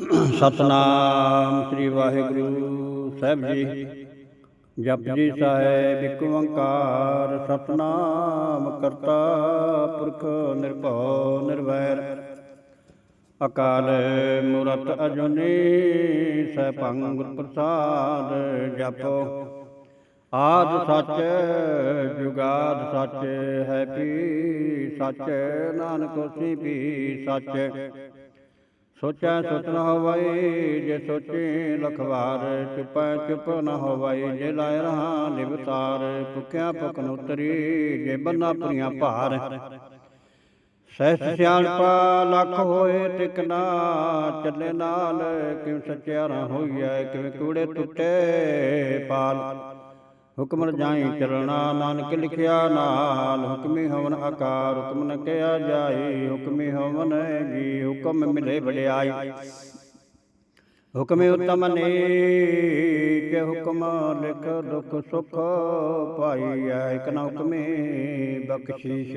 ਸਤਨਾਮ ਸ੍ਰੀ ਵਾਹਿਗੁਰੂ ਸਾਹਿਬ ਜੀ। ਜਪਜੀ ਸਾਹਿਬ ਇੱਕ ਓੰਕਾਰ, ਸਤਨਾਮ ਕਰਤਾ ਪੁਰਖ ਨਿਰਭਉ ਨਿਰਵੈਰ। ਅਕਾਲ ਮੂਰਤ ਅਜੂਨੀ, ਸੈਭੰ ਗੁਰ ਪ੍ਰਸਾਦ ਜਪੋ। ਆਦ ਸੱਚ, ਜੁਗਾਦ ਸੱਚ, ਹੈ ਪੀ ਸੱਚ, ਨਾਨਕ ਹੋਸੀ ਵੀ ਸੱਚ। ਸੋਚੈ ਸੁਚ ਨ ਹੋਵਈ ਜੇ ਸੋਚੇ ਲਖਵਾਰ ਚੁਪੈ ਚੁਪ ਨ ਹੋਵਈ ਜੇ ਲਾਇ ਰਹਾ ਨਿਵਤਾਰ ਭੁਖਿਆ ਭੁਖ ਨ ਉਤਰੀ, ਜੇ ਬੰਨਾ ਪੁਰੀਆਂ ਭਾਰ। ਸਹਿਸ ਸਿਆਣਪਾ ਲੱਖ ਹੋਏ ਟਿਕਣਾ ਚੱਲੇ ਨਾਲ ਕਿਉ ਸਚਿਆਰਾ ਹੋਈਐ, ਕਿਵੇਂ ਕੂੜੇ ਟੁੱਟੇ ਪਾਲ। ਹੁਕਮ ਰਜਾਈ ਚਲਣਾ ਨਾਨਕ ਲਿਖਿਆ ਨਾਲ ਹੁਕਮੀ ਹਵਨ ਆਕਾਰ ਹੁਕਮ ਨ ਕਿਆ ਜਾਈ ਹੁਕਮੀ ਹਵਨ ਜੀ ਹੁਕਮ ਮਿਲੇ ਵਡਿਆਈ। ਹੁਕਮੇ ਉਤਮ ਨੀਚ ਹੁਕਮ ਲਿਖ ਦੁਖ ਸੁਖ ਪਾਈਐ ਇਕ ਨ ਹੁਕਮੇ ਬਖਸ਼ੀਸ਼।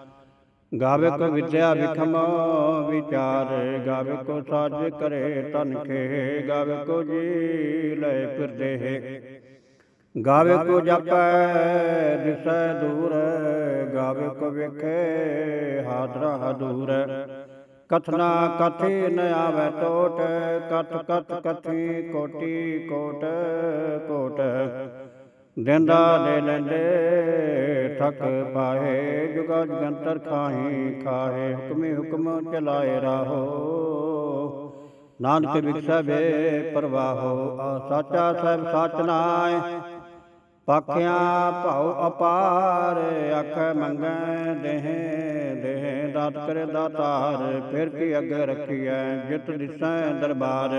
ਗਾਵੇ ਕੋ ਵਿਦਿਆ ਵਿਖਮ ਵਿਚਾਰ ਗਾਵੇ ਕੋ ਸਾਜ ਕਰੇ ਤਨ ਖੇ ਗਾਵੇ ਕੋ ਜੀ ਲੈ ਫਿਰਦੇ ਗਾਵੇ ਕੋ ਜਪੈ ਦਿਸੈ ਦੂਰ ਗਾਵੇ ਕੋ ਵੇਖੇ ਹਾਦਰਾ ਦੂਰ ਕਥਨਾ ਕਥੀ ਨ ਆਵੇ ਟੋਟ ਕਤ ਕਤ ਕਥੀ ਕੋਟੀ ਕੋਟ ਕੋਟ। ਦਿੰਦਾ ਦੇ ਲੈਂਦੇ ਠਕ ਪਾਏ, ਜੁਗਾ ਜੰਤਰ ਖਾਹੀ ਖਾਹੇ, ਹੁਕਮੇ ਹੁਕਮ ਚਲਾਏ ਰਾਹੋ। ਨਾਨਕ ਵਿਖਸੈ ਪ੍ਰਵਾਹੋ, ਆ ਸਾਚਾ ਸਹਿਬ ਸਾਚ ਨਾਏ ਪਾਖਿਆਂ ਭਾਉ ਅਪਾਰ, ਆਖੈ ਮੰਗੈ ਦੇਹ ਦੇਹ ਦਾਤ ਕਰੇ ਦਾਤਾਰ, ਫਿਰ ਕੀ ਅੱਗੇ ਰੱਖੀਐ, ਜਿਤ ਦਿਸੈ ਦਰਬਾਰ।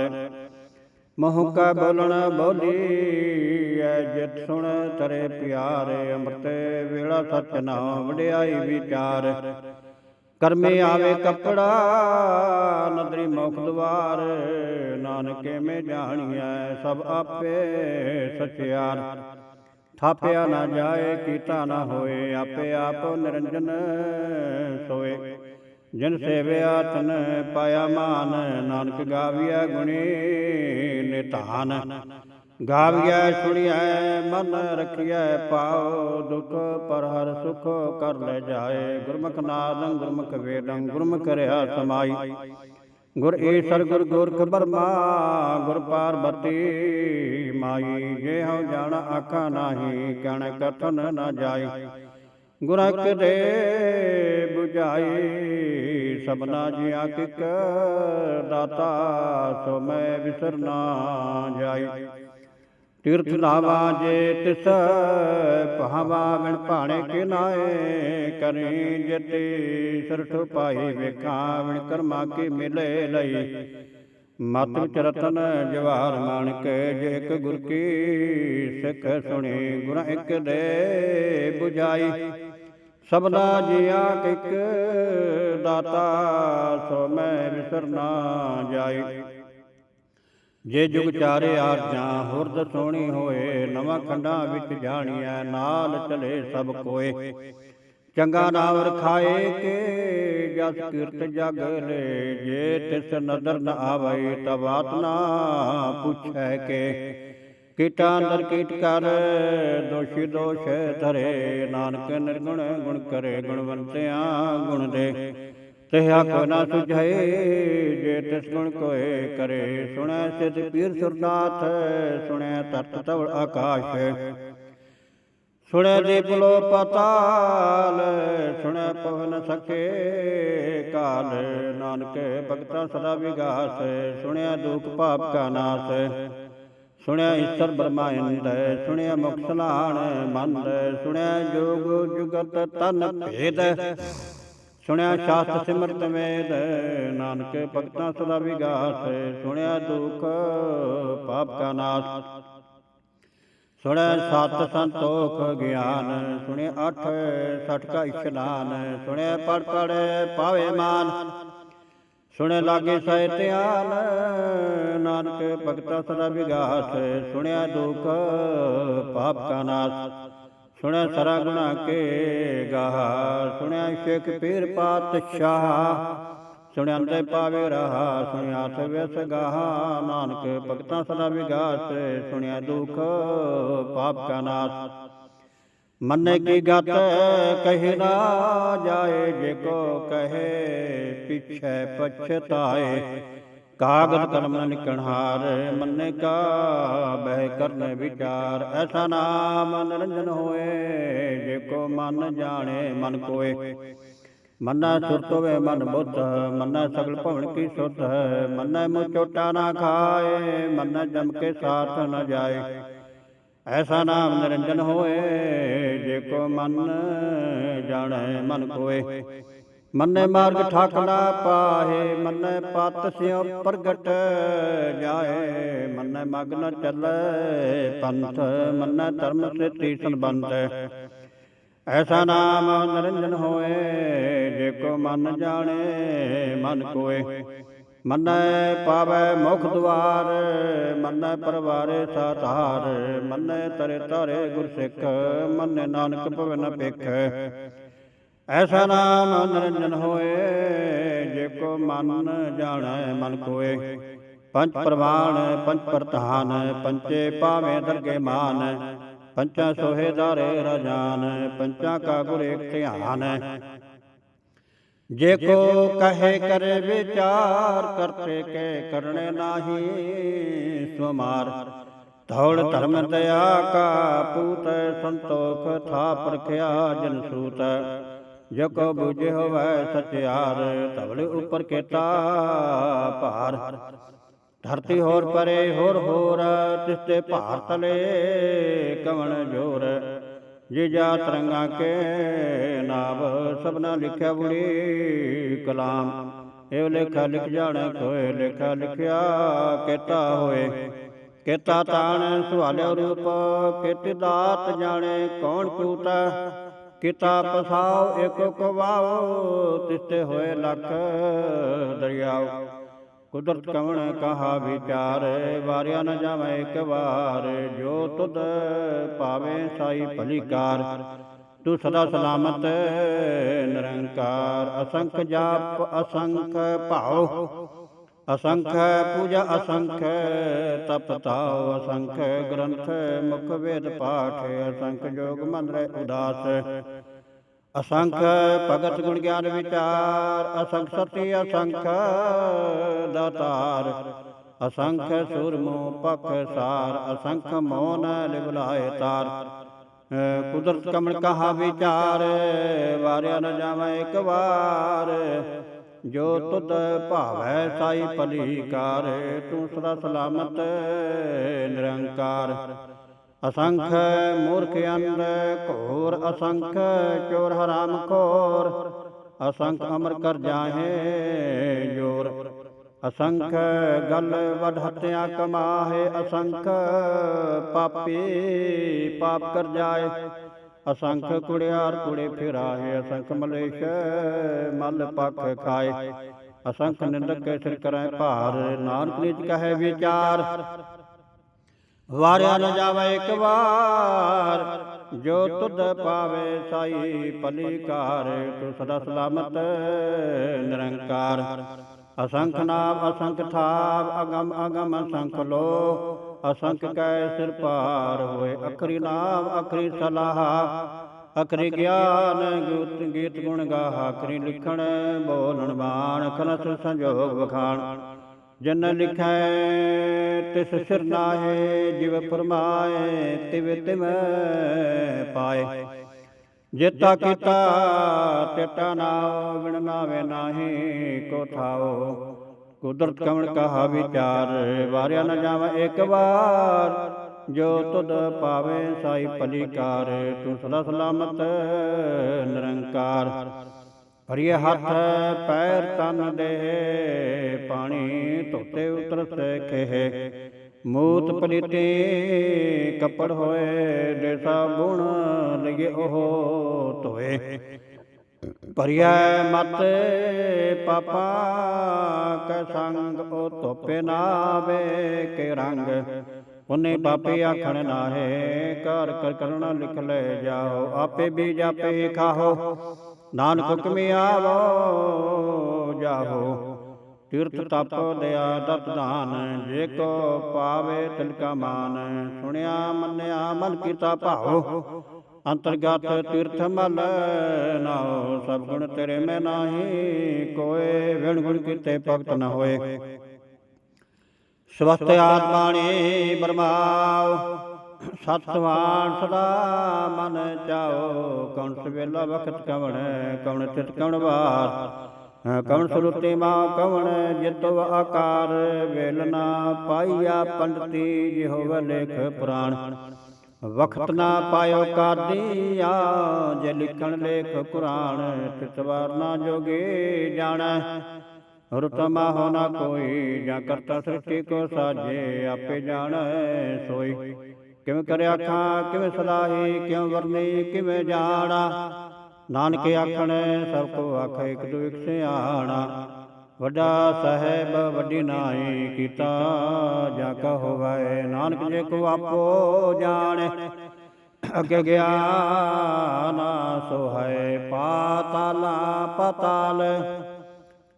ਮਹੁ ਕਾ ਬੋਲਣ ਬੋਲੀ ਐ ਜਿਤ ਸੁਣ ਤਰੇ ਪਿਆਰੇ ਅੰਮ੍ਰਿਤ ਵੇਲਾ ਸਚ ਨਾਮ ਵਡਿਆਈ ਵਿਚਾਰ। ਕਰਮੇ ਆਵੇ ਕਪੜਾ ਨਦਰੀ ਮੁਖ ਦਵਾਰ। ਨਾਨਕੇ ਮੇ ਜਾਣੀਐ ਸਭ ਆਪੇ ਸਚਿਆਰ। ਥਾਪਿਆ ਨਾ ਜਾਏ ਕੀਤਾ ਨਾ ਹੋਏ ਆਪੇ ਆਪ ਨਿਰੰਜਨ ਸੋਏ। ਜਿਨ ਸੇਵਿਆ ਤਨ ਪਾਇਆ ਮਾਨ, ਨਾਨਕ ਗਾਵੀਐ ਗੁਣੀ ਨਿਧਾਨ। ਗਾਵੀਐ ਸੁਣੀਐ, ਮਨ ਰਖੀਐ ਪਾਉ ਦੁਖ ਪਰ ਹਰ ਸੁਖ ਕਰ ਲੈ ਜਾਏ। ਗੁਰਮੁਖ ਨਾਦੰ ਗੁਰਮੁਖ ਵੇਦੰ, ਗੁਰਮੁਖ ਰਿਆ ਸਮਾਈ। ਗੁਰ ਈਸਰ ਗੁਰ ਗੋਰਖ ਬਰਮਾ, ਗੁਰ ਪਾਰਬਤੀ ਮਾਈ। ਜੇ ਹਉ ਜਾਣ, ਆਖਾ ਨਾਹੀ ਕਣ ਕਥਨ ਨਾ ਜਾਈ। ਗੁਰਕ ਦੇ 부ਝਾਈ ਸਭਨਾ ਜੀਆ ਕਿਕ ਦਾਤਾ, ਸੋ ਮੈਂ ਵਿਸਰਨਾ ਜਾਈ। ਤੀਰਥ ਨਾਵਾ ਜੇ ਤਿਸ, ਭਾਵਾ ਬਿਨ ਭਾਣੇ ਕੇ ਨਾਏ ਕਰੀ ਜਤੀ ਸਰਠ ਪਾਈ ਵੇਖਾਂ, ਬਿਨ ਕਰਮਾ ਕੇ ਮਿਲੇ ਲਈ। ਮਤ ਵਿਚ ਰਤਨ ਜਵਾਰ ਮਾਨਕ ਜੇ ਇੱਕ ਗੁਰ ਕੀ ਸਿੱਖ ਸੁਣੀ ਗੁਰ ਇੱਕ ਦੇ 부ਝਾਈ ਸਬਦਾ ਜੀਆ ਕਿਕ ਦਾਤਾ ਸੋ ਮੈਂ ਵਿਸਰਨਾ ਜਾਈ। ਜੇ ਜੁਗ ਚਾਰੇ ਆਰਜਾਂ ਹੁਰਦ ਸੋਣੀ ਹੋਏ ਨਵਾਂ ਖੰਡਾਂ ਵਿੱਚ ਜਾਣੀਐ ਨਾਲ ਚਲੇ ਸਭ ਕੋਏ ਚੰਗਾ ਨਾਮ ਰਖਾਏ ਕੇ ਜਸ ਕੀਰਤ ਜਗ ਲੈ, ਜੇ ਤਿਸ ਨਦਰ ਨ ਆਵਈ ਤਬਾਤ ਨਾ ਪੁੱਛੈ ਕੇ। ਕੀਟਾਂ ਅੰਦਰ ਕੀਟ ਕਰ, ਦੋਸ਼ੀ ਦੋਸ਼ ਧਰੇ, ਨਾਨਕ ਨਿਰਗੁਣ ਗੁਣ ਕਰੇ, ਗੁਣਵੰਤਿਆਂ ਗੁਣ ਦੇ। ਤੇ ਕੋ ਨਾ ਸੁਝਾਏ, ਜੇ ਤਿਸ ਗੁਣ ਕੋਏ ਕਰੇ, ਸੁਣੈ ਸਿਧ ਪੀਰ ਸੁਰਨਾਥ, ਸੁਣੈ ਤਤ ਤਵ ਆਕਾਸ਼। ਸੁਣੈ ਦੀਪਲੋ ਪਤਾਲ ਸੁਣੈ ਪਵਨ ਸਕੇ ਕਾਲ। ਨਾਨਕ ਭਗਤਾ ਸਦਾ ਵਿਗਾਸ। ਸੁਣਿਆ ਦੁਖ ਪਾਪ ਕਾ ਨਾਸ। ਸੁਣਿਆ ਈਸ਼ਰ ਬ੍ਰਹਮਾਇੰਦ ਸੁਣਿਆ ਮੁਖ ਸਲਾਣ ਮੰਦ। ਸੁਣਿਆ ਜੋਗ ਜੁਗਤ ਤਨ ਭੇਦ। ਸੁਣਿਆ ਸ਼ਾਸਤ ਸਿਮਰਤ ਵੇਦ ਨਾਨਕ ਭਗਤਾਂ ਸਦਾ ਵਿਗਾਸ। ਸੁਣਿਆ ਦੁਖ ਪਾਪ ਕਾ ਨਾਸ। ਸੁਣੈ ਸਤ ਸੰਤੋਖ ਗਿਆਨ, ਸੁਣੈ ਅਠ ਸਠ ਕਾ ਇਸ਼ਨਾਨ, ਸੁਣੈ ਪੜ ਪੜ ਪਾਵੇ ਮਾਨ। ਸੁਣੈ ਲਾਗੇ ਸਹਿ ਧਿਆਨ, ਨਾਨਕ ਭਗਤਾ ਸਦਾ ਵਿਗਾਸ ਸੁਣਿਆ ਦੁਖ ਪਾਪ ਕਾ ਨਾਸ। ਸੁਣਿਆ ਸਰਾ ਗੁਣਾ ਕੇ ਗਾਹ ਸੁਣਿਆ ਸ਼ੇਖ ਪੀਰ ਪਾਤਸ਼ਾਹ। ਸੁਣਿਆ ਪਾਵੇ ਰਹਾ ਸੁਣਿਆ ਅਰਥ ਵਿਸ ਨਾਨਕ ਭਗਤਾਂ ਸਦਾ ਵਿਗਾਸ, ਸੁਣਿਆ ਦੁਖ ਪਾਪ ਕਾ ਨਾਸ। ਮੰਨੇ ਕੀ ਗਤ ਕਹਿ ਨਾ ਜਾਏ, ਜੇ ਕੋ ਕਹੇ ਪਿਛੈ ਪਛਤਾਏ। ਕਾਗਦ ਕਲਮ ਨ ਨਿਕਣਹਾਰ, ਮੰਨੇ ਕਾ ਬਹਿ ਕਰਨ ਵਿਚਾਰ। ਐਸਾ ਨਾਮ ਨਿਰੰਜਨ ਹੋਏ, ਜੇ ਕੋ ਮਨ ਜਾਣੇ ਮਨ ਕੋਏ। ਮੰਨਾ ਸੁਰਤ ਹੋਵੇ ਮਨ ਬੁੱਧ, ਮੰਨਾ ਸਗਲ ਭਵਨ ਕੀ ਸੁਧ, ਮੰਨਾ ਮੁ ਚੋਟਾ ਨਾ ਖਾਏ, ਮੰਨਾ ਜਮ ਕੇ ਸਾਥ ਨ ਜਾਏ। ਐਸਾ ਨਾਮ ਨਿਰੰਜਨ ਹੋਏ, ਜੇ ਕੋ ਮਨ ਜਾਣੈ, ਮਨ ਕੋਏ। ਮੰਨੇ ਮਾਰਗ ਠਾਕ ਨਾ ਪਾਹੇ, ਮੰਨੇ ਪਤ ਸਿਉ ਪ੍ਰਗਟ ਜਾਏ। ਮੰਨੇ ਮਗਨ ਨ ਚੱਲੇ ਪੰਥ, ਮੰਨੇ ਧਰਮ ਸੇ ਤੀਸਨ ਬੰਦ ਐਸਾ ਨਾਮ ਨਿਰੰਜਨ ਹੋਏ, ਜੇ ਕੋ ਮਨ ਜਾਣੇ, ਮਨ ਕੋਏ। ਮੰਨੈ ਪਾਵੈ ਮੁਖ ਦੁਆਰ, ਮੰਨੈ ਪਰਵਾਰੇ ਸਾਧਾਰ ਮੰਨੈ ਤਰੇ ਤਾਰੇ ਗੁਰ ਸਿੱਖ, ਮੰਨੈ ਨਾਨਕ ਭਵਨ ਭਿਖ। ਐਸਾ ਨਾਮ ਨਿਰੰਜਨ ਹੋਏ, ਜੇ ਕੋ ਮਨ ਜਾਣੈ, ਮਨ ਕੋਏ। ਪੰਜ ਪ੍ਰਵਾਨ, ਪੰਜ ਪ੍ਰਧਾਨ ਪੰਚੇ ਪਾਵੇਂ ਦਰਗੇ ਮਾਨ। ਪੰਚਾ ਸੋਹੇ ਰਜਾਨ, ਪੰਚਾ ਕਾ ਗੁਰ ਏਕ ਧਿਆਨ। ਜੇ ਕੋ ਕਹੇ ਕਰੇ ਵਿਚਾਰ, ਕਰਤੇ ਕੇ ਕਰਨੇ ਨਾਹੀ ਸੁਮਾਰ। ਧੌੜ ਧਰਮ ਦਇਆ ਕਾ ਪੂਤ, ਸੰਤੋਖ ਥਾ ਪ੍ਰਖਿਆ ਜਨ ਸੂਤ। ਜੋ ਕੋ ਬੁਝੇ ਹੋਵੇ ਸਚਿਆਰ, ਧਵਲ ਉਪਰ ਕੇਤਾ ਭਾਰ। ਧਰਤੀ ਹੋਰ ਪਰੇ ਹੋਰ ਹੋਰ, ਤਿਸਤੇ ਭਾਰ ਤਲੇ ਕਵਣ ਜੋਰ। ਜੇ ਜਾ ਤਰੰਗਾ ਕੇ ਨਾਭ ਸਭਨਾ ਲਿਖਿਆ ਬੁੜੀ ਕਲਾਮ। ਇਹ ਲੇਖਾ ਲਿਖ ਜਾਣੇ ਕੋਏ ਲੇਖਾ ਲਿਖਿਆ ਕੀਤਾ ਹੋਏ। ਕੀਤਾ ਤਾਣ ਸੁਹਾਲਿਆ ਰੂਪ, ਕਿਤ ਦਾਤ ਜਾਣੇ ਕੌਣ ਕੂਤਾ। ਕੀਤਾ ਪਸਾਓ ਇੱਕ ਕਵਾਓ ਤਿਸਤੇ ਹੋਏ ਲੱਖ ਦਰਿਆਓ ਕੁਦਰਤ ਕਵਣ ਕਹਾ ਵਿਚਾਰ, ਵਾਰਿਆ ਨ ਜਾਵੇ ਇੱਕ ਵਾਰ, ਜੋ ਤੁਧ ਪਾਵੇ ਸਾਈ ਭਲੀ ਕਾਰ। ਤੂੰ ਸਦਾ ਸਲਾਮਤ, ਨਿਰੰਕਾਰ, ਅਸੰਖ ਜਾਪ, ਅਸੰਖ ਭਾਉ। ਅਸੰਖ ਪੂਜਾ, ਅਸੰਖ ਤਪ ਤਾਉ। ਅਸੰਖ ਗ੍ਰੰਥ, ਮੁਖ ਵੇਦ ਪਾਠ, ਅਸੰਖ ਜੋਗ ਮਨ ਉਦਾਸ। ਅਸੰਖ ਭਗਤ ਗੁਣ ਗਿਆਨ ਵਿਚਾਰ, ਅਸੰਖ ਸਤੀ, ਅਸੰਖ ਦਾਤਾਰ। ਅਸੰਖ ਸੂਰਮੋ ਪਖ ਸਾਰ, ਅਸੰਖ ਮੋਨ ਲਿਵਲਾਏ ਤਾਰ। ਕੁਦਰਤ ਕਮਲ ਕਹਾ ਵਿਚਾਰ, ਵਾਰਿਆ ਨ ਜਾਵੇ ਇੱਕ ਵਾਰ। ਜੋ ਤੁਧ ਭਾਵੈ ਸਾਈ ਭਲੀ ਕਾਰ ਤੂੰ ਸਦਾ ਸਲਾਮਤ ਨਿਰੰਕਾਰ। ਅਸੰਖ ਮੂਰਖ ਅੰਧ, ਘੋਰ ਅਸੰਖ ਚੋਰ ਹਰਾਮ ਖੋਰ ਅਸੰਖ ਅਮਰ ਕਰ ਜਾਹੇ ਜੋਰ। ਅਸੰਖ ਗਲ ਵਡ ਹੱਤਿਆ ਕਮਾਹੇ, ਅਸੰਖ ਪਾਪੀ ਪਾਪ ਕਰ ਜਾਏ। ਅਸੰਖ ਕੁੜਿਆਰ ਕੁੜੇ ਫਿਰਾਹੇ, ਅਸੰਖ ਮਲੇਸ਼ ਮਲ ਪਖ ਖਾਏ। ਅਸੰਖ ਨਿੰਦਕ ਸਿਰ ਕਰੈ ਭਾਰ, ਨਾਨਕ ਨਿਜ ਕਹੈ ਵਿਚਾਰ। ਵਾਰਿਆ ਨ ਜਾਵੇ ਇੱਕ ਵਾਰ, ਜੋ ਤੁਧ ਪਾਵੇ ਸਾਈ ਭਲੀ ਕਾਰ ਤੂੰ ਸਦਾ ਸਲਾਮਤ ਨਿਰੰਕਾਰ। ਅਸੰਖ ਨਾਮ, ਅਸੰਖ ਥਾਪ ਅਗਮ ਅਗਮ ਅਸੰਖ ਲੋ। ਅਸੰਖ ਕੈ ਸਿਰ ਪਾਰ ਹੋਏ, ਅਖਰੀ ਨਾਮ, ਅਖਰੀ ਸਲਾਹ। ਅਖਰੀ ਗਿਆਨ, ਗੀਤ ਗੀਤ ਗੁਣ ਗਾਹ, ਅਖਰੀ ਲਿਖਣ, ਬੋਲਣ, ਬਾਣ ਖਨਸ ਸੰਜੋਗ ਵਖਾਣ। ਜਨ ਲਿਖੈ ਤਿਸ ਸਿਰ ਨਾਹੇ ਜਿਵ ਫਰਮਾਏ ਤਿਵ ਤਿਵ ਪਾਏ। ਜੇਤਾ ਕੀਤਾ ਤੇਤਾ ਨਾਉ ਬਿਨ ਨਾਵੇ ਨਾਹੀ ਕੋ ਥਾਓ ਕੁਦਰਤ ਕਵਣ ਕਹਾ ਵਿਚਾਰ ਵਾਰਿਆ ਨ ਜਾਵਾ ਇੱਕ ਵਾਰ। ਜੋ ਤੁਧ ਪਾਵੇ ਸਾਈ ਭਲੀ ਕਾਰ ਤੂੰ ਸਦਾ ਸਲਾਮਤ ਨਿਰੰਕਾਰ। ਹਰੀਏ ਹੱਥ, ਪੈਰ ਤਨ ਦੇ, ਪਾਣੀ ਧੋਤੇ ਉਤਰ ਸਖੇ ਮੂਤ ਪਲੀਤੇ, ਕੱਪੜ ਹੋਏ ਦੇਸਾ ਗੁਣ ਲਗੇ ਉਹ ਧੋਏ। ਭਰਿਆ ਮਤ, ਪਾਪਾ ਕੈ ਸੰਗ, ਉਹ ਧੋਪੇ ਨਾਵੇ ਕੇ ਰੰਗ। ਉਹਨੇ ਪਾਪੇ ਆਖਣ ਨਾਹੇ ਕਰ ਕਰ ਕਰਣਾ ਲਿਖ ਲੈ ਜਾਓ, ਆਪੇ ਵੀ ਜਾਪੇ ਖਾਹੋ ਨਾਨਕ ਹੁਕਮੇ ਆਵੋ ਜਾਹੋ। ਤੀਰਥ ਤਪ ਦਇਆ ਦਤ ਦਾਨ ਜੇ ਕੋ ਪਾਵੇ ਤਿਲਕਾ ਮਾਨ। ਸੁਣਿਆ ਮੰਨਿਆ ਮਨ ਕੀਤਾ ਭਾਉ ਅੰਤਰਗਤ ਤੀਰਥ ਮਲ ਨਾਉ। ਸਭ ਗੁਣ ਤੇਰੇ ਮੈਂ ਨਾਹੀ ਕੋਏ ਵਿਣ ਗੁਣ ਕੀਤੇ ਭਗਤ ਨ ਹੋਏ। ਸਵਸਤ ਆਤਮਾਣੀ ਬਰਮਾਉ। ਸਤਵਾਨ ਸਦਾ ਮਨ ਚਾਓ ਕੌਣ ਸਵੇਲਾ ਵਖਤ ਕਵਣ ਕੌਣ ਚਿਤ ਕਵਣ ਵਾਰ। ਕਵਣ ਸੁਰਤੇ ਮਾ ਕਵਣ, ਜਿਤਵ ਆਕਾਰ, ਵੇਲ ਨਾ ਪਾਈਆ ਪੰਡਤੀ, ਜਿਹੋ ਲੇਖ ਪੁਰਾਣ। ਵਖਤ ਨਾ ਪਾਇਓ ਕਾਦੀਆ, ਜੇ ਲਿਖਣ ਲੇਖ ਕੁਰਾਨ ਤਿਤਵਾਰ ਨਾ ਜੋਗੇ ਜਾਣੈ। ਰਤਮਾ ਹੋ ਨਾ ਕੋਈ, ਜਾਂ ਕਰਤਾ ਸ੍ਰਿਸ਼ਟੀ ਕੋ ਸਾਜੇ, ਆਪੇ ਜਾਣੈ ਸੋਈ। ਕਿਵੇਂ ਕਰੇ ਆਖਾਂ ਕਿਵੇਂ ਸਲਾਹੀ ਕਿਉ ਵਰਨੀ ਕਿਵੇਂ ਜਾਣਾ। ਨਾਨਕ ਆਖਣ ਸਭ ਕੋ ਆਖੇ ਇੱਕ ਦੂ ਇੱਕ ਸਿਆਣਾ ਵੱਡਾ ਸਾਹਿਬ ਵੱਡੀ ਨਾਈ ਕੀਤਾ ਜਾ ਕਾ ਹੋਵੇ ਨਾਨਕ ਜੇ ਕੋ ਆਪੋ ਜਾਣੇ ਅੱਗੇ ਗਿਆ ਨਾ ਸੋਹੈ ਪਾਤਾਲਾ ਪਤਾਲ।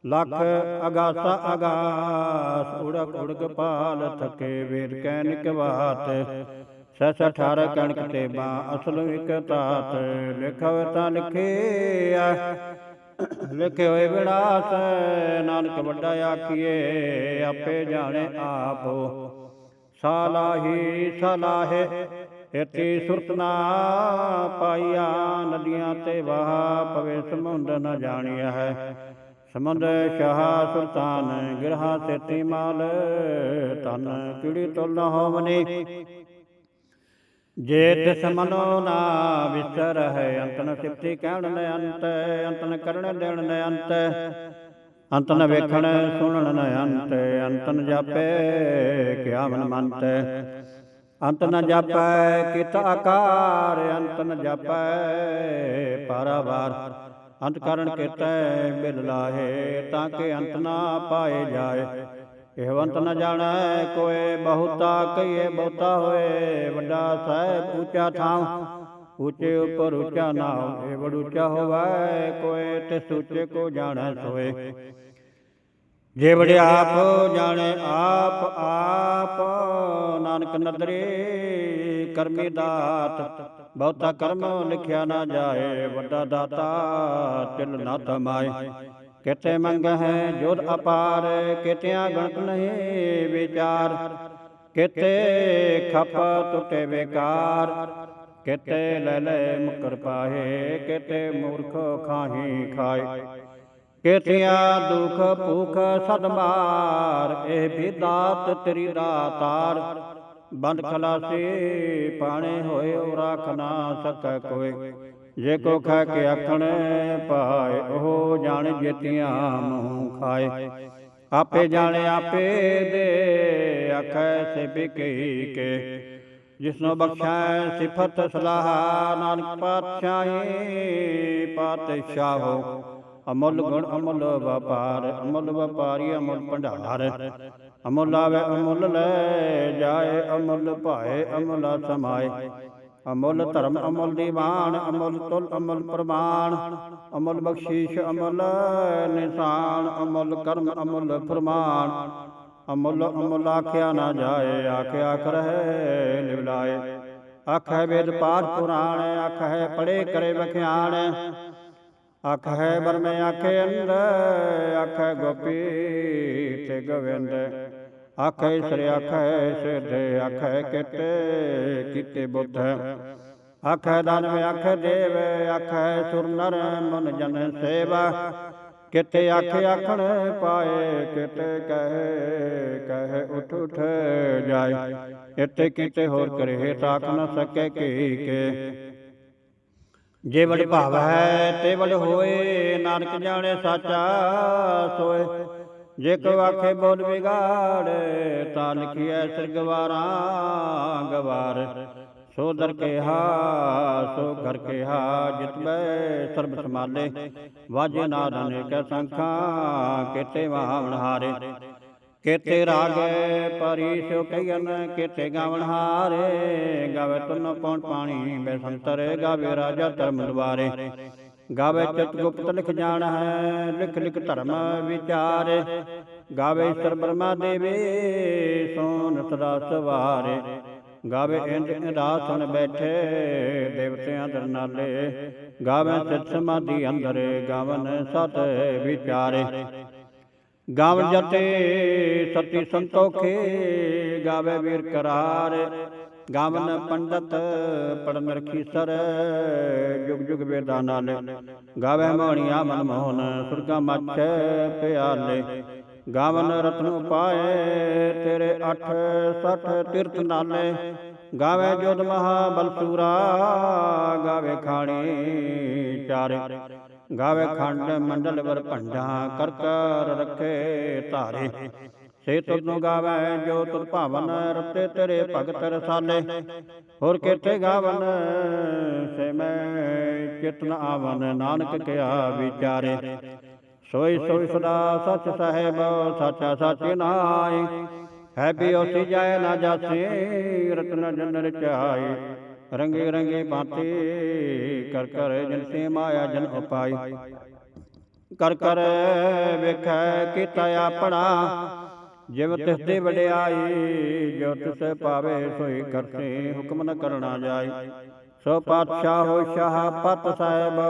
ਲੱਖ ਅਗਾਸਾ ਅਗਾਸ ਉੜਕ ਉੜਕ ਪਾਲ ਥਕੇ ਵੇਦ ਕੈ ਨਿਕਵਾਤ ਸਸ ਅਠਾਰ ਕਣਕ ਤੇ ਬਾ ਅਸਲ ਇਕ ਤਾਤ ਲਿਖਵ ਤਾਂ ਲਿਖਿਆ ਲਿਖੇ ਹੋਏ ਵਿਨਾਸ਼ ਨਾਨਕ ਵੱਡਾ ਆਖੀਏ ਆਪੇ ਜਾਣੇ ਆਪੋ। ਸਾਲਾਹੀ ਸਲਾਹੇ ਇਤੀ ਸੁਰਤ ਨਾ ਪਾਈਆ, ਨਦੀਆਂ ਤੇ ਵਾਹ, ਪਵੇ ਸਮੁੰਦ ਨ ਜਾਣਿਆ ਹੈ ਸਮੁੰਦ ਸ਼ਾਹ ਸੁਲਤਾਨ, ਗਿਰਹਾ ਸੇਤੀ ਮਾਲ ਤਨ ਕਿੜੀ ਤੁਲ ਹੋਵਨੀ? ਜੇ ਤਿਸ ਮਨੋ ਨਾ ਵਿਚਰ ਹੈ, ਅੰਤਨ ਸਿਫਤੀ ਕਹਿਣ ਨ ਅੰਤ, ਅੰਤਨ ਕਰਨ ਦੇਣ ਨ ਅੰਤ। ਅੰਤਨ ਵੇਖਣ, ਸੁਣਨ ਨ ਅੰਤ, ਅੰਤਨ ਜਾਪੇ ਕਿਆ ਮਨ ਮੰਤ। ਅੰਤ ਨ ਜਾਪੈ, ਕਿਤ ਆਕਾਰ ਅੰਤ ਨ ਜਾਪੈ, ਪਾਰਾਵਾਰ। ਅੰਤ ਕਰਨ ਕੀਤੈ, ਬਿਲ ਲਾਹੇ, ਤਾਂ ਕਿ ਅੰਤ ਨਾ ਪਾਏ ਜਾਏ। ਇਹਵੰਤ ਨ ਜਾਣੈ ਕੋਏ ਬਹੁਤਾ ਕਹੀਏ ਬਹੁਤਾ ਹੋਏ, ਵੱਡਾ ਸਾਹਿਬ ਉੱਚਾ ਥਾਂ ਉੱਚੇ ਉੱਪਰ ਉੱਚਾ ਨਾਮ ਇਹ ਬੜ ਉੱਚਾ ਹੋਵੇ ਕੋਏ ਤਿਸ ਉੱਚੇ ਕੋ ਜਾਣੈ ਸੋਏ। ਜੇ ਵੜੇ ਆਪ ਜਾਣੇ ਆਪ ਆਪ ਨਾਨਕ ਨਦਰੇ ਕਰਮੀ ਦਾਤ। ਬਹੁਤਾ ਕਰਮ ਲਿਖਿਆ ਨਾ ਜਾਏ, ਵੱਡਾ ਦਾਤਾ ਤਿਲ ਨਾ ਤਮਾਏ ਕਿਤੇ ਮੰਗ ਹੈ ਅਪਾਰ, ਕਿਤਿਆਂ ਗਣਤ ਨਹੀਂ ਵਿਚਾਰ। ਕਿਤੇ ਖਪ ਟੁੱਟੇ ਵਿਕਾਰ, ਕਿਤੇ ਲੈ ਲੈ ਮੁਕਰ ਪਾਹੇ, ਕਿਤੇ ਮੂਰਖ ਖਾਹੀ ਖਾਏ। ਕਿਤਿਆਂ ਦੁਖ ਭੁਖ ਸਦਮਾਰ ਇਹ ਵੀ ਦਾਤ ਤੇਰੀ ਦਾਤਾਰ। ਬੰਦ ਖਲਾਸੀ ਪਾਣੇ ਹੋਏ ਉਹ ਰਾਖ ਨਾ ਸਕੈ ਕੋਈ ਜੇ ਕੋ ਖਾ ਕੇ ਆਖਣ ਪਾਏ, ਉਹ ਜਾਣ ਜੇਤੀਆਂ ਮੂੰਹ ਖਾਏ। ਆਪੇ ਜਾਣੇ ਆਪੇ ਦੇ ਆਖੈ ਸੇ ਬਿਕੀ ਕੇ। ਜਿਸਨੂੰ ਬਖਸ਼ੈ ਸਿਫਤ ਸਲਾਹ, ਨਾਨਕ ਪਾਤਸ਼ਾਹੀ ਪਾਤਸ਼ਾਹੋ। ਅਮੁੱਲ ਗੁਣ ਅਮੁੱਲ ਵਪਾਰ, ਅਮੁੱਲ ਵਪਾਰੀ ਅਮੁੱਲ ਭੰਡਾਰ। ਅਮੁੱਲ ਆਵੇ ਅਮੁੱਲ ਲੈ ਜਾਏ, ਅਮੁੱਲ ਭਾਏ, ਅਮੁੱਲ ਸਮਾਏ। ਅਮੁੱਲ ਧਰਮ ਅਮੁੱਲ ਦੀਵਾਨ, ਅਮੁੱਲ ਤੁਲ, ਅਮਲ ਪ੍ਰਮਾਣ। ਅਮੁੱਲ ਬਖਸ਼ੀਸ਼, ਅਮਲ ਨਿਸ਼ਾਨ, ਅਮੁੱਲ ਕਰਮ, ਅਮੁੱਲ ਫਰਮਾਨ। ਅਮੁੱਲ ਅਮੁੱਲ ਆਖਿਆ ਨਾ ਜਾਏ, ਆਖਿਆ ਕਰਹਿ ਆਖ ਹੈ ਵੇਦ ਪਾਠ ਪੁਰਾਣ ਆਖ ਹੈ ਪੜੇ ਕਰੇ ਵਿਖਿਆਨ ਆਖ ਹੈ ਬਰਮੇ ਆਖੇ ਅੰਦ ਆਖੈ ਗੋਪੀ ਤੇ ਗੋਵਿੰਦ। ਆਖੈ ਸ੍ਰੀ ਆਖੈ ਸਿਧ ਆਖੈ ਕਿਤੇ ਕਿਤੇ ਬੁੱਧ। ਆਖੈ ਦਾਨਵ, ਆਖੈ ਦੇਵ, ਆਖੈ ਸੁਰ ਨਰ ਮਨ ਜਨ ਸੇਵਾ। ਕਿਤੇ ਆਖੇ ਆਖਣ ਪਾਏ, ਕਿਤੇ ਕਹੇ ਕਹੇ ਉਠ ਉਠ ਜਾਏ। ਇੱਥੇ ਕਿਤੇ ਹੋਰ ਕਰੇ, ਤਾਕ ਨ ਸਕੇ ਕੀ ਕੇ। ਜੇ ਵਡ ਭਾਵ ਹੈ ਤੇ ਵਡ ਹੋਏ, ਨਾਨਕ ਜਾਣੇ ਸਾਚਾ ਸੋਏ। ਜੇ ਕੋ ਆਖੇ ਬੋਲ ਵਿਗਾੜ, ਤਾਂ ਲਿਖਿਐ ਸਿਰਗਵਾਰਾਂ ਗਵਾਰ। ਸੋ ਦਰ ਕਿਹਾ, ਸੋ ਘਰ ਕਿਹਾ ਜਿਤਬੈ ਸਰਬ ਸਮਾਲੇ ਵਾਜੇ ਨਾਦ ਅਨੇਕ ਸੰਖਾਂ, ਕੀਤੇ ਵਾਵਣ ਹਾਰੇ। ਕੀਤੇ ਰਾਗੇ ਪਰੀ ਸੋ ਕਈਨ ਕੀਤੇ ਗਾਵਣ ਹਾਰੇ। ਗਾਵੇ ਤੁਨ ਪੌਣ ਪਾਣੀ ਬੈ ਸੰਤਰ, ਗਾਵੇ ਰਾਜਾ ਧਰਮ ਦਵਾਰੇ। ਗਾਵੇ ਚਿਤ ਗੁਪਤ ਲਿਖ ਜਾਣ ਹੈ ਲਿਖ ਲਿਖ ਧਰਮ ਵਿਚਾਰੇ। ਗਾਵੇ ਈਸ਼ਰ ਬ੍ਰਹਮਾ ਦੇਵੇ ਸੋਨ ਸਦਾ ਸਵਾਰੇ ਗਾਵੇ ਇੰਜ ਰਾਸਨ ਬੈਠੇ, ਦੇਵਤਿਆਂ ਦਰ ਨਾਲੇ। ਗਾਵੇ ਸਿਤ ਸਮਾਧੀ ਅੰਦਰ, ਗਾਵਨ ਸਤ ਵਿਚਾਰੇ। ਗਾਵ ਜਤੇ ਸਤੀ ਸੰਤੋਖੇ, ਗਾਵੇ ਵੀਰ ਕਰਾਰ। ਗਾਵਨ ਪੰਡਤ ਪੜਨ ਰਖੀ ਸਰ ਜੁਗ ਜੁਗ ਵੇਦਾਂ ਗਾਵੇ ਮੋਹਣੀਆਂ ਮਨ ਮੋਹਨ, ਸੁਰਗਾ ਮੱਛ ਪਿਆਲੇ। ਗਾਵਨ ਰਤਨ ਉਪਾਏ ਤੇਰੇ 8 60 ਤੀਰਥ ਨਾਲੇ। ਗਾਵੇ ਜੋਧ ਮਹਾ ਬਲਸੂਰਾ ਗਾਵੇ ਖਾਣੀ ਚਾਰੇ। ਗਾਵੇ ਖੰਡ ਮੰਡਲ ਵਰ ਭੰਡਾ, ਕਰ ਕਰ ਰੱਖੇ ਧਾਰੇ। ਸੇ ਤੁਧਨੂੰ ਗਾਵੇ, ਜੋ ਤੁਧ ਭਾਵਨ ਰਤੇ ਤੇਰੇ ਭਗਤ ਰਸਾਲੇ। ਹੋਰ ਕਿਤੇ ਗਾਵਨ? ਸੇ ਮੈਂ ਚਿਤਨ ਆਵਨ, ਨਾਨਕ ਕਿਆ ਵਿਚਾਰੇ। ਸੋਈ ਸੋਈ ਸਦਾ ਸੱਚ ਸਾਹਿਬ, ਸਾਚਾ ਸਾਚੇ ਨਾਏ ਹੈ ਬਿਓਸੀ ਜਾਏ ਨਾ ਜਾਸੀ, ਰਤਨ ਜਨ ਰਚਾਈ। ਰੰਗੇ ਰੰਗੇ ਬਾਤੇ, ਕਰ ਕਰ ਜਨ ਸੇ ਮਾਇਆ ਜਨ ਉਪਾਈ। ਕਰ ਕਰ ਵੇਖੈ ਕੀਤਾ ਆਪਣਾ ਜਿਵ ਤਿਸ ਦੇ ਵਡਿਆਈ ਜੋ ਤਿਸ ਪਾਵੇ ਸੋਈ ਕਰਤੇ ਹੁਕਮ ਨ ਕਰਨਾ ਜਾਈ ਸੋ ਪਾਤਸ਼ਾਹ ਹੋ ਸ਼ਾਹ ਪਤ ਸਾਹਿਬ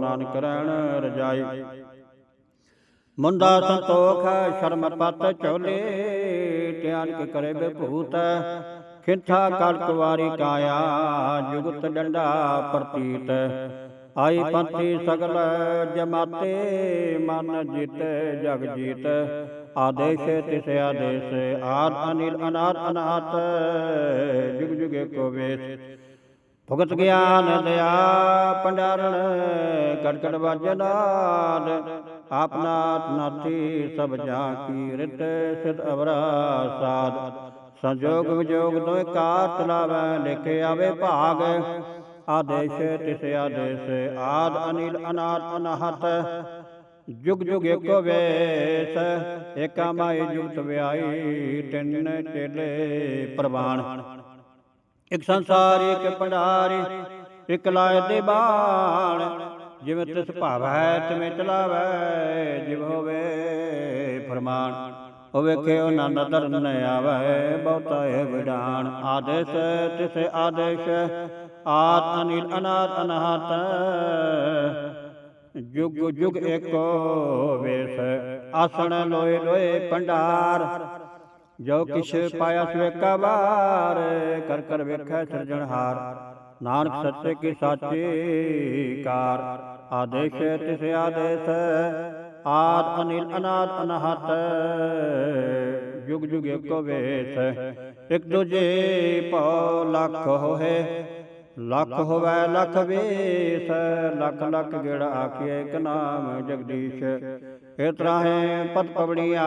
ਨਾਨਕ ਰਹਿਣ ਰਜਾਈ। ਮੁੰਡਾ ਸੰਤੋਖ ਸ਼ਰਮ ਪਤ ਚੋਲੇ ਧਿਆਨ ਕੇ ਕਰੇ ਬਭੂਤ ਖਿੰਥਾ ਕੜਕ ਵਾਰੀ ਕਾਇਆ ਜੁਗਤ ਡੰਡਾ ਪ੍ਰਤੀਤ। ਆਈ ਪੰਥੀ ਸਗਲ ਜਮਾਤੇ ਮਨ ਜਿਤ ਜਗ ਜੀਤ ਆਦੇਸ਼ ਤਿਸ ਆਦੇਸ਼, ਆਦ ਅਨਿਲ, ਅਨਾਦ ਅਨਾਹਤ ਜੁਗ ਜੁਗ ਏਕੋ ਵੇਸ। ਭਗਤ ਗਿਆਨ ਦਇਆ ਪੰਡਾਰਣ ਕੜਕੜ ਵਾਜਨਾਦ ਆਪਨਾਤ ਨਾਥੀ ਸਭ ਜਾਂ ਕੀ ਰਿਤ ਸਿਧ ਅਵਰਾ ਸਾਧ। ਸੰਜੋਗ ਵਿਜੋਗ ਦੋਇ ਕਾਰ ਚਲਾਵੈ ਲਿਖ ਆਵੇ ਭਾਗ। ਆਦੇਸ਼ ਤਿਸ ਆਦੇਸ਼, ਆਦ ਅਨਿਲ, ਅਨਾਦ ਅਨਾਹਤ ਜੁਗ ਜੁਗ ਏਕੋ ਵੇਸ ਏਕਾ ਮਾਈ ਜੁਗਤ ਵਿਆਈ ਤਿੰਨ ਚੇਲੇ ਪ੍ਰਵਾਨ। ਇਕ ਸੰਸਾਰ, ਇਕ ਭੰਡਾਰੀ, ਇਕ ਲਾਇ ਦੇ ਬਾਣ। ਜਿਵੇਂ ਤਿਸ ਭਾਵ ਹੈ ਤਿਵੇਂ ਚਲਾਵੈ, ਜਿਵ ਹੋਵੇ ਫਰਮਾਨ। ਉਹ ਵੇਖੇ ਉਹ ਨੰਦ ਧਰਨ ਆਵੈ, ਬਹੁਤਾ ਹੈ ਵਿਡਾਨ। ਆਦੇਸ਼, ਤਿਸ ਆਦੇਸ਼ ਆਦ ਅਨਿਲ, ਅਨਾਦ, ਅਨਹਤ। ਜੁਗ ਜੁਗ ਏਕੋ ਵੇਸ। ਆਸਣ ਲੋਏ ਲੋਏ ਭੰਡਾਰ। ਜੋ ਕਿਛ ਪਾਇਆ ਸਵੇਕਾ ਵਾਰ, ਕਰ ਕਰ ਵੇਖੈ ਸਿਰਜਣਹਾਰ ਨਾਨਕ ਸੱਚੇ ਕੀ ਸਾਚੀ ਕਾਰ। ਆਦੇਸ਼ ਤਿਸ ਆਦੇਸ਼, ਆਦ ਅਨਿਲ ਅਨਾਦ ਅਨਹਤ। ਜੁਗ ਜੁਗ ਏਕੋ ਵੇਸ। ਇਕ ਦੂਜੇ ਭਉ ਲੱਖ ਹੋਏ। ਲੱਖ ਹੋਵੇ ਲੱਖ ਵੇਸ, ਲੱਖ ਲੱਖ ਗੇੜਾ ਆਖੀਏ ਇੱਕ ਨਾਮ ਜਗਦੀਸ਼। ਇਹ ਤਰਾਹੇ ਪਤ ਪਵੜੀਆਂ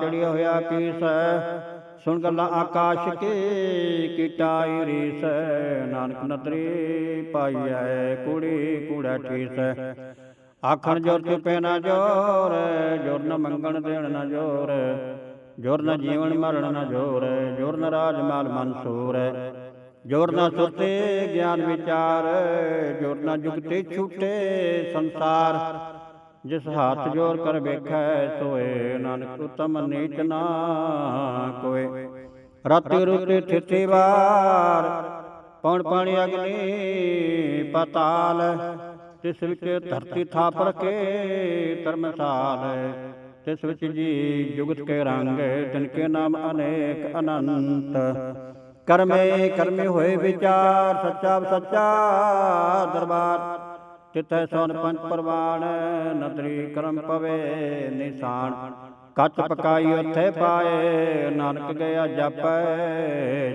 ਚੜਿਆ ਹੋਇਆ ਕੀਸ, ਸੁਣ ਗੱਲਾਂ ਆਕਾਸ਼ ਕੀ ਕੀਟਾਈ ਰੀਸ। ਨਾਨਕ ਨਤਰੀ ਪਾਈਐ ਕੁੜੀ, ਕੂੜਾ ਠੀਸ। ਆਖਣ ਜੋਰ ਤੇ ਨਾ ਜੋਰ ਜੋਰ ਨ ਮੰਗਣ ਦੇਣ ਨਾ ਜੋਰ। ਜੋਰ ਨ ਜੀਵਨ ਮਰਨ ਨਾ ਜੋਰ ਜੋਰ ਨ ਰਾਜ ਮਾਲ ਮਨਸੂਰ ਜੋਰ ਨ ਸੁਰਤੇ ਗਿਆਨ ਵਿਚਾਰ ਜੋਰ ਨ ਜੁਗਤੇ ਛੂਟੇ ਸੰਸਾਰ। ਜਿਸ ਹੱਥ ਜੋਰ ਕਰ ਵੇਖੈ ਸੋਏ ਨਾਨਕ ਉਤਮ ਨੀਚ ਨਾ ਕੋਏ। ਰਾਤੀ ਰੁਤੇ ਥਿਤੀ ਵਾਰ ਪੌਣ ਪਾਣੀ ਅਗਨੀ ਪਤਾਲ ਤਿਸ ਵਿੱਚ ਧਰਤੀ ਥਾਪ ਰਕੇ ਧਰਮਸਾਲ। ਤਿਸ ਵਿੱਚ ਜੀ ਜੁਗਤ ਕੇ ਰੰਗ ਤਿਨ ਕੇ ਨਾਮ ਅਨੇਕ ਅਨੰਤ। ਕਰਮੇ ਕਰਮੇ ਹੋਏ ਵਿਚਾਰ ਸੱਚਾ ਸੱਚਾ ਦਰਬਾਰ। ਤਿਤੈ ਸੋਨ ਪੰਜ ਪਰਵਾਨ ਨਦਰੀ ਕਰਮ ਪਵੇ ਨਿਸ਼ਾਨ। ਕੱਚ ਪਕਾਈ ਉੱਥੇ ਪਾਏ ਨਾਨਕ ਗਿਆ ਜਪੈ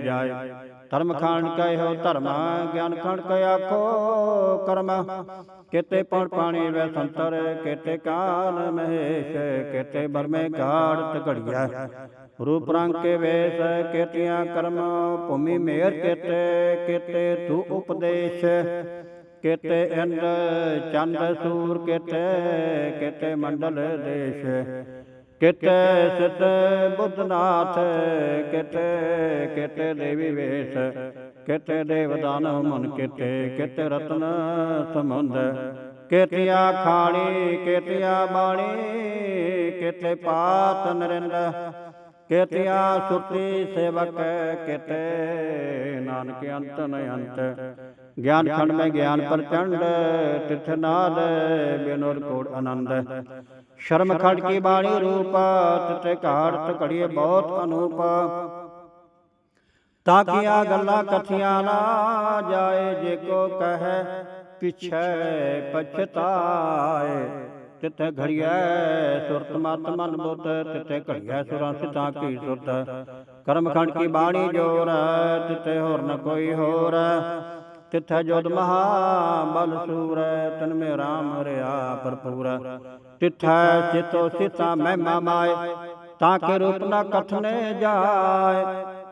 ਜਾਏ। ਧਰਮ ਖਾਨ ਕਹਿਓ ਧਰਮ ਗਿਆਨ ਖਾਨ ਕਹਿ ਆਖੋ ਕਰਮ। ਕਿਤੇ ਪਣ ਪਾਣੀ ਵੇ ਸੰਤਰ ਕਿਤੇ ਕਾਨ ਮਹੇਸ਼ ਕਿਤੇ ਬਰਮੇ ਗਾੜ ਤਗੜੀਆ। ਰੂਪ ਰੰਗ ਕੇ ਵੇਸ ਕਿਤਿਆਂ ਕਰਮ ਭੂਮੀ ਮੇਰ ਕਿਤੇ ਕਿਤੇ ਤੂੰ ਉਪਦੇਸ਼। ਕਿਤੇ ਇੰਦ ਚੰਦ ਸੂਰ ਕਿਤੇ ਕਿਤੇ ਮੰਡਲ ਦੇਸ਼। ਕਿਤੇ ਸਿਤ ਬੁੱਧਨਾਥ, ਕਿਤੇ ਕਿਤੇ ਦੇਵੀ ਵੇਸ਼, ਕਿਤੇ ਦੇਵਦਾਨ ਮਨ ਕਿਤੇ ਕਿਤੇ ਰਤਨ ਸਮੁੰਦ ਕਿਤਿਆ ਖਾਣੀ, ਕਿਤਿਆ ਬਾਣੀ, ਕਿਤੇ ਪਾਤ ਨਰਿੰਦ। ਕਿਤਿਆ ਸੁਰਤੀ ਸੇਵਕ, ਕਿਤੇ ਨਾਨਕ ਅੰਤ ਨ ਅੰਤ। ਗਿਆਨ ਖੰਡ ਮੈਂ ਗਿਆਨ ਪ੍ਰਚੰਡ ਤਿਥ ਨਾਦ ਬਿਨੋਰ ਕੋੜ ਆਨੰਦ। ਸ਼ਰਮ ਖੰਡ ਕੀ ਬਾਣੀ ਰੂਪ ਤਿਤੇ ਘਾੜਤ ਘੜੀਏ ਬਹੁਤ ਅਨੂਪ। ਤਾਂ ਕੀਆ ਗੱਲਾਂ ਕਥੀਆਂ ਨਾ ਜਾਏ ਜੇ ਕੋ ਕਹੈ ਪਿਛੈ ਪਛਤਾਏ। ਤਿਤੇ ਘੜੀਐ ਸੁਰਤ ਮਤ ਮਨ ਬੁੱਧ ਤਿਤੇ ਘੜੀਐ ਸੁਰਾਂ ਸਿਤਾ ਕੀ ਸੁਰਤ। ਕਰਮ ਖੰਡ ਕੀ ਬਾਣੀ ਜੋਰ ਤਿਤੇ ਹੋਰ ਨ ਕੋਈ ਹੋਰ। ਤਿਥੈ ਜੋਦ ਮਹਾ ਬਲ ਸੂਰ, ਤਨ ਮੇ ਰਾਮ ਰਿਆ ਭਰਪੂਰ। ਤਿਥੈ ਚਿਤੋ ਸਿਤਾ ਮਹਿਮਾ ਮਾਏ ਤਾਂ ਕੇ ਰੂਪ ਨਾ ਕਥਨੇ ਜਾਏ,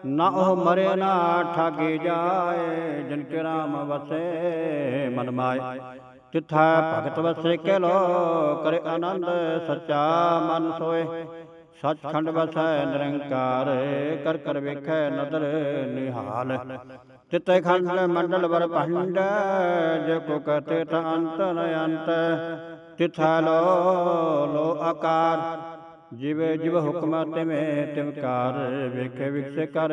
ਨਾ ਉਹ ਮਰੇ ਨਾ ਠਾਗੇ ਜਾਏ, ਜਿਨ ਕੇ ਰਾਮ ਵਸੇ ਮਨ ਮਾਏ। ਤਿਥੈ ਭਗਤ ਵਸੇ ਕੇ ਲੋ ਕਰੇ ਆਨੰਦ ਸੱਚਾ ਮਨ ਸੋਏ। ਸੱਚਖੰਡ ਵਸੈ ਨਿਰੰਕਾਰ, ਕਰ ਕਰ ਵੇਖੈ ਨਦਰ ਨਿਹਾਲ। ਤਿਤੈ ਖੰਡ ਮੰਡਲ ਵਰ ਭੰਡ, ਜੇ ਕੋ ਕਤੇ ਤ ਅੰਤ ਅੰਤ। ਤਿਥੈ ਲੋ ਲੋ ਆਕਾਰ, ਜਿਵੇ ਜਿਵ ਹੁਕਮ ਤਿਵੇਂ ਤਿਵਕਾਰ ਵੇਖੇ ਵਿਕਸੇ ਕਰ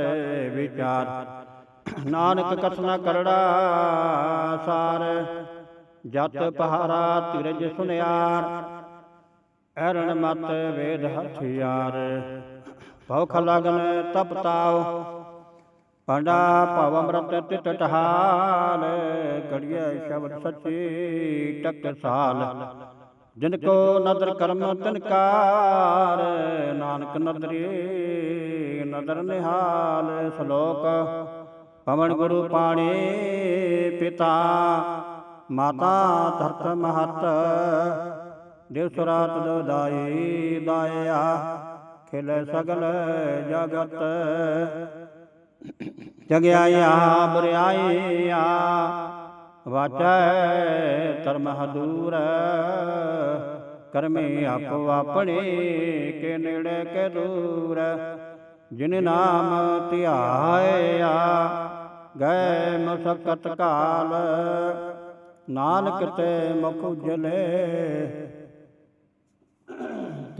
ਵਿਚਾਰ। ਨਾਨਕ ਕਥਨਾ ਕਰੜਾ ਸਾਰ, ਜਤ ਪਹਾਰਾ ਤਿਰਜ ਸੁਨਿਆਰ, ਐਰਣ ਮਤ ਵੇਦ ਹਥਿਆਰ। ਭਉਖ ਲਗਨ ਤਪਤਾਓ ਤਾਉ ਪਾਂਡਾ ਭਵ ਅੰਮ੍ਰਿਤ ਤਿਤ ਟਹਾਲ ਕੜੀਏ ਸ਼ਬਦ ਸੱਚੀ ਟਕਸਾਲ ਜਿਨ ਕੋ ਨਦਰ ਕਰਮ ਤਿਨਕਾਰ ਨਾਨਕ ਨਦਰੀ ਨਦਰ ਨਿਹਾਲ, ਸ਼ਲੋਕ ਪਵਨ ਗੁਰੂ ਪਾਣੀ ਪਿਤਾ, ਮਾਤਾ ਧਰਤ ਮਹਤ, ਦਿਵ ਸੁਰਾਤ ਦੋ ਦਾਈ ਦਾਇਆ, ਖਿਲ ਸਗਲ ਜਗਤ ਜਗਿਆਇਆ ਬਰਿਆਇਆ ਵਾਚੈ ਧਰਮ ਹਦੂਰ ਕਰਮੇ ਆਪੋ ਆਪਣੇ ਕੇ ਨੇੜੇ ਕੇ ਦੂਰ। ਜਿਨ ਨਾਮ ਧਿਆਇਆ ਗਏ ਮਸਕਤ ਕਾਲ। ਨਾਨਕ ਤੇ ਮੁਖ ਉਜਲੇ